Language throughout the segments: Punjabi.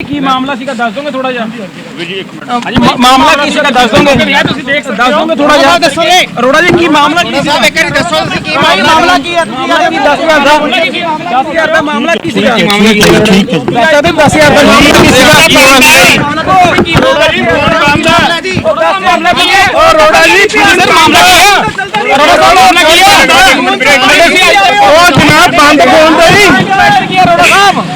ਕੀ ਮਾਮਲਾ ਸੀਗਾ ਦੱਸ ਦੋਗੇ ਥੋੜਾ ਜਿਹਾ ਵੀਰ ਜੀ ਇੱਕ ਮਿੰਟ ਅ, ਮਾ- ਮਾਮਲਾ ਕੀ ਸੀਗਾ ਦੱਸ ਦੋਗੇ ਤੁਸੀਂ ਦੇਖ ਦੱਸ ਦੋਗੇ ਥੋੜਾ ਜਿਹਾ ਦੱਸੋਗੇ ਅਰੋੜਾ ਜੀ ਕੀ ਮਾਮਲਾ ਕੀ ਸੀਗਾ ਇੱਕ ਵਾਰੀ ਦੱਸੋ ਤੁਸੀਂ ਕੀ ਮਾਮਲਾ ਕੀ ਹੈ ਮਾਮਲਾ ਕੀ 10000 ਦਾ 10000 ਦਾ ਮਾਮਲਾ ਕੀ ਸੀਗਾ ਠੀਕ ਹੈ ਠੀਕ ਹੈ ਦੱਸੋ ਤੇ 10000 ਦਾ ਮਾਮਲਾ ਕੀ ਸੀਗਾ ਕੀ ਮਾਮਲਾ ਕੀ ਰੋੜਾ ਜੀ ਫੋਨ ਬੰਦ ਹੈ ਮਾਮਲਾ ਕੀ ਹੈ ਉਹ ਅਰੋੜਾ ਜੀ ਸਰ ਮਾਮਲਾ ਕੀ ਹੈ ਅਰੋੜਾ ਸਾਹਿਬ ਮਾਮਲਾ ਕੀ ਹੈ ਉਹ ਜਨਾਬ ਬੰਦ ਫੋਨ ਦੇ ਹੀ ਅਰੋੜਾ ਸਾਹਿਬ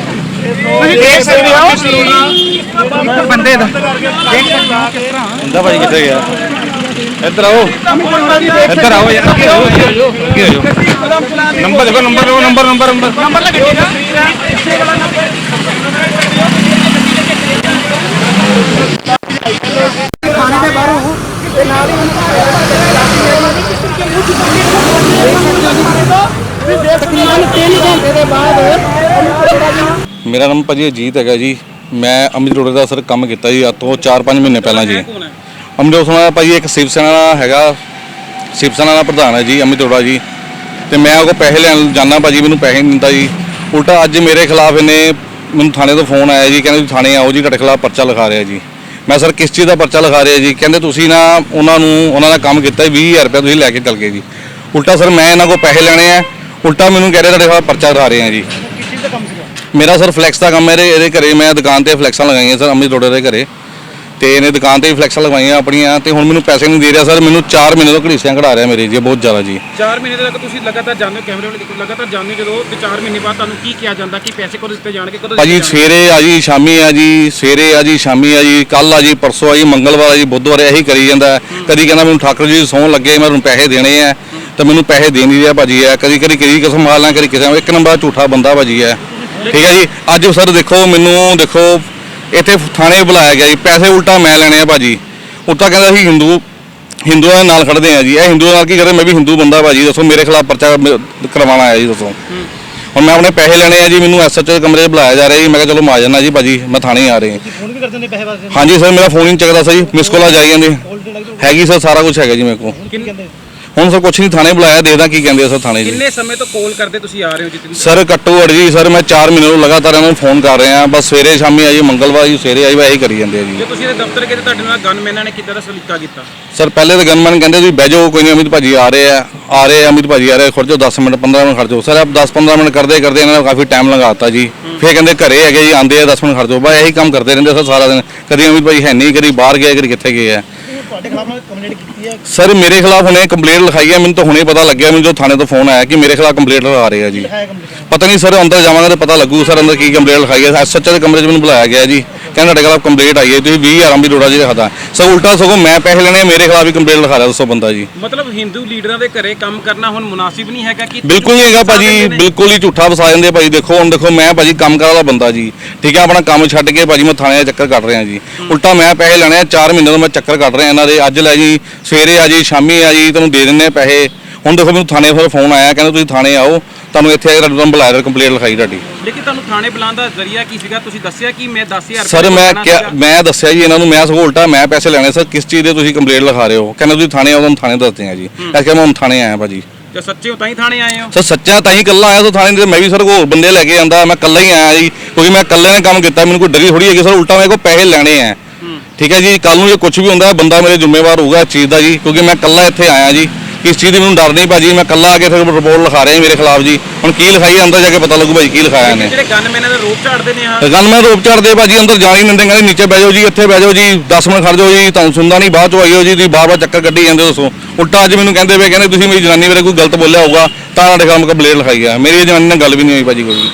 ਤੁਸੀਂ ਦੇਖ ਸਕਦੇ ਹੋ ਬੰਦੇ ਦਾ ਹੁੰਦਾ ਭਾਜੀ ਕਿੱਥੇ ਗਿਆ? ਇੱਧਰ ਆਓ। ਇੱਧਰ ਆਓ ਯਾਰ। ਕੀ ਹੋਇਆ ਨੰਬਰ ਦੇਖੋ ਨੰਬਰ ਦੇਖੋ ਨੰਬਰ ਨੰਬਰ ਨੰਬਰ। ਨੰਬਰ ਲੱਗ ਗੱਡੀ ਦਾ ਤਕਰੀਬਨ 3 ਘੰਟੇ ਦੇ ਬਾਅਦ ਮੇਰਾ ਨਾਮ ਭਾਜੀ ਅਜੀਤ ਹੈਗਾ ਜੀ। ਮੈਂ ਅਮਿਤ ਰੋੜੇ ਦਾ ਸਰ ਕੰਮ ਕੀਤਾ ਜੀ ਅੱਜ ਤੋਂ 4-5 ਮਹੀਨੇ ਪਹਿਲਾਂ ਜੀ। ਅਮਿਤ ਰੋੜਾ ਭਾਜੀ ਇੱਕ ਸ਼ਿਵ ਸੈਨਾ ਦਾ ਹੈਗਾ। ਸ਼ਿਵ ਸੈਨਾ ਦਾ ਪ੍ਰਧਾਨ ਹੈ ਜੀ ਅਮਿਤ ਰੋੜਾ ਜੀ। ਤੇ ਮੈਂ ਉਹ ਪੈਸੇ ਲੈਣ ਜਾਣਾ ਭਾਜੀ ਮੈਨੂੰ ਪੈਸੇ ਨਹੀਂ ਦਿੰਦਾ ਜੀ। ਉਲਟਾ ਅੱਜ ਮੇਰੇ ਖਿਲਾਫ ਇਹਨੇ ਮੈਨੂੰ ਥਾਣੇ ਤੋਂ ਫੋਨ ਆਇਆ ਜੀ ਕਹਿੰਦੇ ਥਾਣੇ ਆਓ ਜੀ ਤੁਹਾਡੇ ਖਿਲਾਫ ਪਰਚਾ ਲਿਖਾ ਰਿਹਾ ਜੀ। ਮੈਂ ਸਰ ਕਿਸ ਚੀਜ਼ ਦਾ ਪਰਚਾ ਲਿਖਾ ਰਿਹਾ ਜੀ? ਕਹਿੰਦੇ ਤੁਸੀਂ ਨਾ ਉਹਨਾਂ ਨੂੰ ਉਹਨਾਂ ਦਾ ਕੰਮ ਕੀਤਾ 20000 ਰੁਪਏ ਤੁਸੀਂ ਲੈ ਕੇ ਚੱਲ ਗਏ ਜੀ। ਉਲਟਾ ਸਰ ਮੈਂ ਇਹਨਾਂ ਕੋਲ ਪੈਸੇ ਲੈਣੇ ਆ। ਉਲਟਾ ਮੈਨੂੰ ਕਹਿ ਰਹੇ ਤੁਹਾਡੇ ਖਿਲਾਫ ਪਰਚਾ ਲਿਖਾ ਰਹੇ ਆ ਜੀ। ਮੇਰਾ ਸਰ ਫਲੈਕਸ ਦਾ ਕੰਮ ਹੈ ਇਹਦੇ ਘਰੇ ਮੈਂ ਦੁਕਾਨ ਤੇ ਫਲੈਕਸਾਂ ਲਗਾਈਆਂ ਸਰ ਅਮਿਤ ਰੋੜੇ ਦੇ ਘਰੇ ਤੇ ਇਹਨੇ ਦੁਕਾਨ ਤੇ ਵੀ ਫਲੈਕਸਾਂ ਲਗਵਾਈਆਂ ਆਪਣੀਆਂ ਤੇ ਹੁਣ ਮੈਨੂੰ ਪੈਸੇ ਨਹੀਂ ਦੇ ਰਿਹਾ ਸਰ ਮੈਨੂੰ 4 ਮਹੀਨੇ ਤੋਂ ਘੜੀਸਿਆਂ ਕਢਾ ਰਿਹਾ ਮੇਰੇ ਜੀ ਬਹੁਤ ਜ਼ਿਆਦਾ ਜੀ 4 ਮਹੀਨੇ ਤੱਕ ਤੁਸੀਂ ਲਗਾਤਾਰ ਜਾਂਦੇ ਹੋ ਕੈਮਰੇ ਵਾਲੇ ਲਗਾਤਾਰ ਜਾਂਦੇ ਜਦੋਂ ਤੇ 4 ਮਹੀਨੇ ਬਾਅਦ ਤੁਹਾਨੂੰ ਕੀ ਕਿਹਾ ਜਾਂਦਾ ਕਿ ਪੈਸੇ ਕਦੋਂ ਦਿੱਤੇ ਜਾਣਗੇ ਕਦੋਂ ਭਾਜੀ? ਸਵੇਰੇ ਆ ਜੀ ਸ਼ਾਮੀ ਆ ਜੀ ਸਵੇਰੇ ਆ ਜੀ ਸ਼ਾਮੀ ਆ ਜੀ ਕੱਲ ਆ ਜੀ ਪਰਸੋਂ ਆ ਜੀ ਮੰਗਲਵਾਰ ਆ ਜੀ ਬੁੱਧਵਾਰ ਇਹੀ ਕਰੀ ਜਾਂਦਾ। ਕਦੀ ਕਹਿੰਦਾ ਮੈਨੂੰ ਠਾਕੁਰ ਜੀ ਸੌਣ ਲੱਗੇ ਮੈਂ ਤੁਹਾਨੂੰ ਪੈਸੇ ਦੇਣੇ ਆ ਤੇ ਮੈਨੂੰ ਪੈਸੇ ਦੇ ਨਹੀਂ ਰਿਹਾ ਭਾਜੀ ਆ ਕਦੀ ਕਦੀ ਕਿਹਦੀ ਕਸਮ ਮਾਰ ਲਾਂ ਕਦੀ ਕਿਸੇ। ਇੱਕ ਨੰਬਰ ਝੂਠਾ ਬੰਦਾ ਭਾਜੀ ਹੈ ਠੀਕ ਹੈ ਜੀ ਅੱਜ ਸਰ ਦੇਖੋ ਮੈਨੂੰ ਦੇਖੋ ਇੱਥੇ ਥਾਣੇ ਬੁਲਾਇਆ ਗਿਆ ਜੀ ਪੈਸੇ ਉਲਟਾ ਮੈਂ ਲੈਣੇ ਆ ਭਾਜੀ। ਉੱਤਾ ਕਹਿੰਦਾ ਸੀ ਹਿੰਦੂ ਹਿੰਦੂਆਂ ਦੇ ਨਾਲ ਖੜਦੇ ਆ ਜੀ। ਇਹ ਹਿੰਦੂਆਂ ਨਾਲ ਕੀ ਕਰੇ ਮੈਂ ਵੀ ਹਿੰਦੂ ਬੰਦਾ ਭਾਜੀ ਦੱਸੋ ਮੇਰੇ ਖਿਲਾਫ ਪਰਚਾ ਕਰਵਾਉਣਾ ਆਇਆ ਜੀ ਦੱਸੋ। ਹੁਣ ਮੈਂ ਆਪਣੇ ਪੈਸੇ ਲੈਣੇ ਆ ਜੀ ਮੈਨੂੰ ਐਸਐਚਓ ਦੇ ਕਮਰੇ 'ਚ ਬੁਲਾਇਆ ਜਾ ਰਿਹਾ ਜੀ ਮੈਂ ਕਿਹਾ ਚਲੋ ਮੈਂ ਆ ਜਾਣਾ ਜੀ ਭਾਜੀ ਮੈਂ ਥਾਣੇ ਆ ਰਹੇ। ਫੋਨ ਵੀ ਕਰ ਦਿੰਦੇ ਪੈਸੇ ਵਾਸਤੇ? ਹਾਂਜੀ ਸਰ ਮੇਰਾ ਫੋਨ ਹੀ ਨਹੀਂ ਚੱਕਦਾ ਸਰ ਜੀ ਮਿਸ ਕੋਲਾਂ ਜਾਈ ਜਾਂਦੇ। ਹੈਗੀ ਸਰ ਸਾਰਾ ਕੁਝ ਹੈਗਾ ਜੀ ਮੇਰੇ ਕੋਲ। ਕਹਿੰਦੇ? ਹੁਣ ਸਰ ਕੁਝ ਨਹੀਂ ਥਾਣੇ ਬੁਲਾਇਆ ਦੇਖਦਾ ਕੀ ਕਹਿੰਦੇ ਆ ਸਰ ਥਾਣੇ ਜੀ ਕਿੰਨੇ ਸਮੇਂ ਤੋਂ ਕਾਲ ਕਰਦੇ ਤੁਸੀਂ ਆ ਰਹੇ ਹੋ ਜਿੱਤਨ ਸਰ ਘੱਟੋ ਘੱਟ ਜੀ ਸਰ ਮੈਂ 4 ਮਹੀਨੇ ਤੋਂ ਲਗਾਤਾਰ ਇਹਨਾਂ ਨੂੰ ਫੋਨ ਕਰ ਰਿਹਾ ਬਸ ਸਵੇਰੇ ਸ਼ਾਮੀ ਆਈ ਮੰਗਲਵਾਰ ਜੀ ਸਵੇਰੇ ਆਈ ਵਾ ਇਹੀ ਕਰੀ ਜਾਂਦੇ ਆ ਜੀ। ਜੇ ਤੁਸੀਂ ਇਹ ਦਫ਼ਤਰ ਗਏ ਤੇ ਤੁਹਾਡੇ ਨਾਲ ਗਨਮੈਨਾਂ ਨੇ ਕਿੱਦਾਂ ਦਾ ਸਲੀਕਾ ਕੀਤਾ? ਸਰ ਪਹਿਲੇ ਤਾਂ ਗਨਮੈਨ ਕਹਿੰਦੇ ਤੁਸੀਂ ਬਹਿ ਜਾਓ ਕੋਈ ਨਹੀਂ ਅਮਿਤ ਭਾਜੀ ਆ ਰਹੇ ਆ। ਆ ਰਹੇ ਆ ਅਮਿਤ ਭਾਜੀ ਆ ਰਹੇ ਖੜ ਜਾਓ 10 ਮਿੰਟ 15 ਮਿੰਟ ਖੜ ਜਾਓ। ਸਰ ਆਪ 10 15 ਮਿੰਟ ਕਰਦੇ ਕਰਦੇ ਇਹਨਾਂ ਨੇ ਕਾਫੀ ਟਾਈਮ ਲਗਾਤਾ ਜੀ। ਫਿਰ ਕਹਿੰਦੇ ਘਰੇ ਹੈਗੇ ਜੀ ਆਂਦੇ ਆ 10 ਮਿੰਟ ਖੜ ਜਾਓ। ਬਸ ਇਹੀ ਕੰਮ ਕਰਦੇ ਰਹਿੰਦੇ ਸਰ ਸਾਰਾ ਦਿਨ। ਕਦੀ ਅਮਿਤ ਭਾਜੀ ਹੈ ਨਹੀਂ ਕਦੀ ਬਾਹਰ ਗਏ ਕਦੀ ਕਿੱਥੇ ਗਏ ਆ ਤੁਹਾਡੇ ਖਿਲਾਫ ਨਾਲ ਕੰਪਲੇਂਟ ਕੀਤੀ ਹੈ? ਸਰ ਮੇਰੇ ਖਿਲਾਫ ਹੁਣੇ ਕੰਪਲੇਂਟ ਲਿਖਾਈ ਹੈ ਮੈਨੂੰ ਤਾਂ ਹੁਣੇ ਪਤਾ ਲੱਗਿਆ ਮੈਨੂੰ ਜੋ ਥਾਣੇ ਤੋਂ ਫੋਨ ਆਇਆ ਕਿ ਮੇਰੇ ਖਿਲਾਫ ਕੰਪਲੇਂਟ ਰਹੇ ਆ ਜੀ। ਹੈ ਕੰਪਲੇਂਟ ਪਤਾ ਨਹੀਂ ਸਰ ਅੰਦਰ ਜਾਵਾਂਗਾ ਤਾਂ ਪਤਾ ਲੱਗੂ ਸਰ ਅੰਦਰ ਕੀ ਕੰਪਲੇਂਟ ਲਿਖਾਈ ਹੈ। ਐਸਐਚਓ ਦੇ ਕਮਰੇ 'ਚ ਮੈਨੂੰ ਬੁਲਾਇਆ ਗਿਆ ਜੀ। ਕਹਿੰਦਾ ਤੁਹਾਡੇ ਖਿਲਾਫ ਕੰਪਲੇਂਟ ਆਈ ਹੈ ਤੁਸੀਂ 20000 ਅੰਬੀ ਰੋੜਾ ਜੀ ਲਿਖਦਾ ਸਰ ਉਲਟਾ ਸਗੋਂ ਮੈਂ ਪੈਸੇ ਲੈਣੇ ਮੇਰੇ ਖਿਲਾਫ ਹੀ ਕੰਪਲੇਂਟ ਲਿਖਾ ਰਿਹਾ ਦੱਸੋ ਬੰਦਾ ਜੀ। ਮਤਲਬ ਹਿੰਦੂ ਲੀਡਰਾਂ ਦੇ ਘਰੇ ਕੰਮ ਕਰਨਾ ਹੁਣ ਮੁਨਾਸਿਬ ਨਹੀਂ ਹੈਗਾ ਕਿ ਬਿਲਕੁਲ ਨਹੀਂ ਹੈਗਾ ਭਾਜੀ ਬਿਲਕੁਲ ਹੀ ਝੂਠਾ ਵਸਾ ਜਾਂਦੇ ਭਾਜੀ। ਦੇਖੋ ਹੁਣ ਦੇਖੋ ਮੈਂ ਭਾਜੀ ਕੰਮ ਕਰਨ ਵਾਲਾ ਬੰਦਾ ਜੀ। ਠੀਕ ਹੈ ਆਪਣਾ ਕੰਮ ਛੱਡ ਕੇ ਭਾਜੀ ਮੈਂ ਥਾਣੇ ਦਾ ਚੱਕਰ ਕੱਟ ਰਿਹਾ ਜੀ। ਉਲਟਾ ਮੈਂ ਪੈਸੇ ਲੈਣੇ ਆ 4 ਮਹੀਨੇ ਤੋਂ ਮੈਂ ਚੱਕਰ ਕੱਟ ਰਿਹਾ। ਇਹਨਾਂ ਦੇ ਅੱਜ ਲੈ ਜੀ ਸਵੇਰੇ ਆ ਜੀ ਸ਼ਾਮੀ ਆ ਜੀ ਤੁਹਾਨੂੰ ਦੇ ਦਿੰਨੇ ਪੈਸੇ। ਹੁਣ ਦੇਖੋ ਮੈਨੂੰ ਥਾਣੇ ਫਿਰ ਫੋਨ ਆਇਆ ਕਹਿੰਦੇ ਤੁਸੀਂ ਥਾਣੇ ਆਓ ਤੁਹਾਨੂੰ ਇੱਥੇ ਆ ਕੇ ਤੁਹਾਨੂੰ ਬੁਲਾਇਆ ਕੰਪਲੇਂਟ ਲਿਖਾਈ ਤੁਹਾਡੀ। ਲੇਕਿਨ ਤੁਹਾਨੂੰ ਥਾਣੇ ਬੁਲਾਉਣ ਦਾ ਜ਼ਰੀਆ ਕੀ ਸੀਗਾ? ਤੁਸੀਂ ਦੱਸਿਆ ਕਿ ਮੈਂ 10000 ਸਰ ਮੈਂ ਕਿਹਾ ਮੈਂ ਦੱਸਿਆ ਜੀ ਇਹਨਾਂ ਨੂੰ ਮੈਂ ਸਗੋਂ ਉਲਟਾ ਮੈਂ ਪੈਸੇ ਲੈਣੇ ਸਰ ਕਿਸ ਚੀਜ਼ ਦੇ ਤੁਸੀਂ ਕੰਪਲੇਂਟ ਲਿਖਾ ਰਹੇ ਹੋ? ਕਹਿੰਦੇ ਤੁਸੀਂ ਥਾਣੇ ਆਓ ਤੁਹਾਨੂੰ ਥਾਣੇ ਦੱਸਦੇ ਆ ਜੀ। ਇਸ ਕਰਕੇ ਮੈਂ ਹੁਣ ਥਾਣੇ ਆਇਆ ਭਾਜੀ। ਜੇ ਸੱਚੇ ਹੋ ਤਾਂ ਹੀ ਥਾਣੇ ਆਏ ਹੋ? ਸਰ ਸੱਚਾ ਤਾਂ ਹੀ ਇਕੱਲਾ ਆਇਆ ਤਾਂ ਥਾਣੇ ਦੇ ਮੈਂ ਵੀ ਸਰ ਹੋਰ ਬੰਦੇ ਲੈ ਕੇ ਆਂਦਾ ਮੈਂ ਇਕੱਲਾ ਹੀ ਆਇਆ ਜੀ ਕਿਉਂਕਿ ਮੈਂ ਇਕੱਲੇ ਨੇ ਕੰਮ ਕੀਤਾ ਮੈਨੂੰ ਕੋਈ ਡਰੀ ਥੋੜੀ ਹੈਗੀ ਸਰ ਉਲਟਾ ਮੇਰੇ ਕੋਲ ਪੈਸੇ ਲੈਣੇ ਆ। ਠੀਕ ਹੈ ਜੀ ਕੱਲ ਨੂੰ ਜੇ ਕੁਝ ਵੀ ਹੁੰਦਾ ਬੰਦਾ ਮੇਰੇ ਜ਼ਿੰਮੇਵਾਰ ਹੋਊਗਾ ਇਸ ਚੀਜ਼ ਦਾ ਜੀ ਕਿਉਂਕਿ ਮੈਂ ਇਕੱਲਾ ਇੱਥੇ ਆਇਆ ਜੀ। ਇਸ ਚੀਜ਼ ਦੀ ਮੈਨੂੰ ਡਰ ਨਹੀਂ ਭਾਜੀ ਮੈਂ ਇਕੱਲਾ ਆ ਕੇ ਫਿਰ ਰਿਪੋਰਟ ਲਿਖਾ ਰਿਹਾ ਮੇਰੇ ਖਿਲਾਫ ਜੀ। ਹੁਣ ਕੀ ਲਿਖਾਈ ਹੈ, ਅੰਦਰ ਜਾ ਕੇ ਪਤਾ ਲੱਗੂ ਭਾਜੀ ਕੀ ਲਿਖਾਇਆ ਇਹਨੇ। ਜਿਹੜੇ ਗਨਮੈਨਾਂ ਦਾ ਰੋਪ ਝਾੜਦੇ ਨੇ ਆ। ਗਨਮੈਨ ਰੋਪ ਚੜਦੇ ਭਾਜੀ ਅੰਦਰ ਜਾਣ ਹੀ ਨਹੀਂ ਦਿੰਦੇ ਕਹਿੰਦੇ ਨੀਚੇ ਬਹਿ ਜਾਓ ਜੀ ਇੱਥੇ ਬਹਿ ਜਾਓ ਜੀ 10 ਮਿੰਟ ਖੜ ਜਾਓ ਜੀ ਤੁਹਾਨੂੰ ਸੁਣਦਾ ਨਹੀਂ ਬਾਅਦ ਚ ਆਈਓ ਜੀ ਤੁਸੀਂ ਬਾਰ ਬਾਰ ਚੱਕਰ ਕੱਢੀ ਜਾਂਦੇ ਹੋ ਦੱਸੋ। ਉਲਟਾ ਅੱਜ ਮੈਨੂੰ ਕਹਿੰਦੇ ਵੇ ਕਹਿੰਦੇ ਤੁਸੀਂ ਮੇਰੀ ਜਨਾਨੀ ਬਾਰੇ ਕੋਈ ਗਲਤ ਬੋਲਿਆ ਹੋਊਗਾ ਤਾਂ ਤੁਹਾਡੇ ਖਿਲਾਫ ਕੰਪਲੇਂਟ ਲਿਖਾਈ ਆ ਮੇਰੀ ਜਨਾਨੀ ਨਾਲ ਗੱਲ ਵੀ ਨਹੀਂ ਹੋਈ ਭਾਜੀ ਕੋਈ